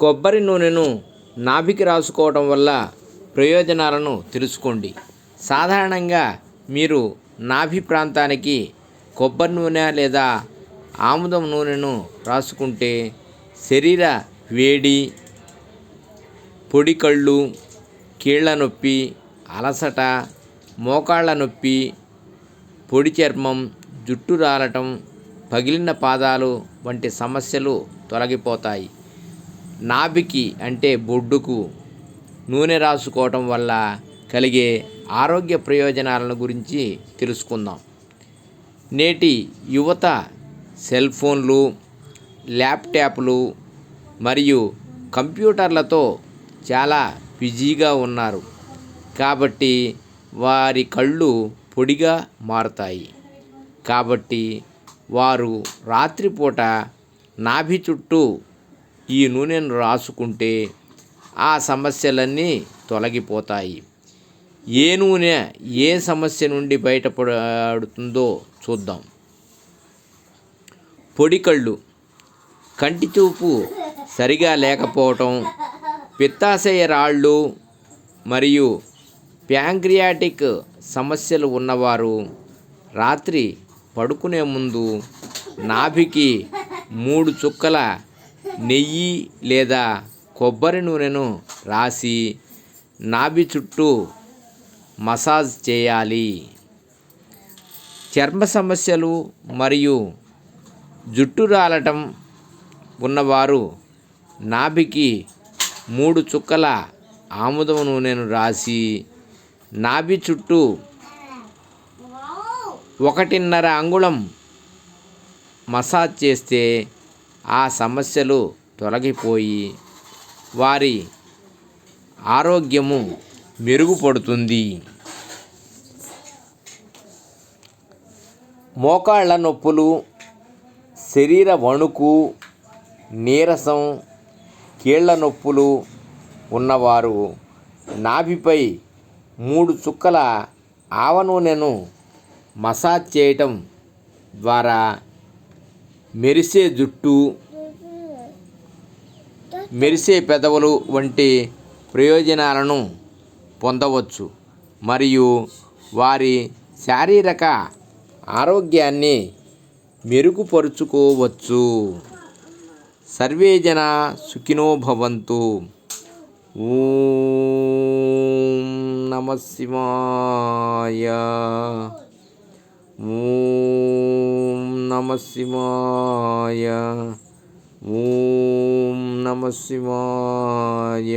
కొబ్బరి నూనెను నాభికి రాసుకోవడం వల్ల ప్రయోజనాలను తెలుసుకోండి. సాధారణంగా మీరు నాభి ప్రాంతానికి కొబ్బరి నూనె లేదా ఆముదం నూనెను రాసుకుంటే శరీర వేడి పొడి కళ్ళు కీళ్ళ నొప్పి అలసట మోకాళ్ళ నొప్పి పొడి చర్మం జుట్టు రాలటం పగిలిన పాదాలు వంటి సమస్యలు తొలగిపోతాయి. నాభికి అంటే బొడ్డుకు నూనె రాసుకోవటం వల్ల కలిగే ఆరోగ్య ప్రయోజనాలను గురించి తెలుసుకుందాం. నేటి యువత సెల్ ఫోన్లు ల్యాప్టాప్లు మరియు కంప్యూటర్లతో చాలా బిజీగా ఉన్నారు. కాబట్టి వారి కళ్ళు పొడిగా మారుతాయి. కాబట్టి వారు రాత్రిపూట నాభి చుట్టూ ఈ నూనెను రాసుకుంటే ఆ సమస్యలన్నీ తొలగిపోతాయి. ఏ నూనె ఏ సమస్య నుండి బయటపడుతుందో చూద్దాం. పొడి కళ్ళు కంటి చూపు సరిగా లేకపోవటం పిత్తాశయ రాళ్ళు మరియు ప్యాంక్రియాటిక్ సమస్యలు ఉన్నవారు రాత్రి పడుకునే ముందు నాభికి మూడు చుక్కల నెయ్యి లేదా కొబ్బరి నూనెను రాసి నాభి చుట్టూ మసాజ్ చేయాలి. చర్మ సమస్యలు మరియు జుట్టు రాలటం ఉన్నవారు నాభికి మూడు చుక్కల ఆముదం నూనెను రాసి నాభి చుట్టూ ఒకటిన్నర అంగుళం మసాజ్ చేస్తే ఆ సమస్యలు తొలగిపోయి వారి ఆరోగ్యము మెరుగుపడుతుంది. మోకాళ్ళ నొప్పులు శరీర వణుకు నీరసం కీళ్ళ నొప్పులు ఉన్నవారు నాభిపై మూడు చుక్కల ఆవ నూనెను మసాజ్ చేయటం ద్వారా మెరిసే జుట్టు మెరిసే పెదవులు వంటి ప్రయోజనాలను పొందవచ్చు మరియు వారి శారీరక ఆరోగ్యాన్ని మెరుగుపరుచుకోవచ్చు. సర్వేజన సుఖినోభవంతు సుఖినో భవంతు. ఓం నమ శివాయ. ఓం శివాయ ఓం నమ శివాయ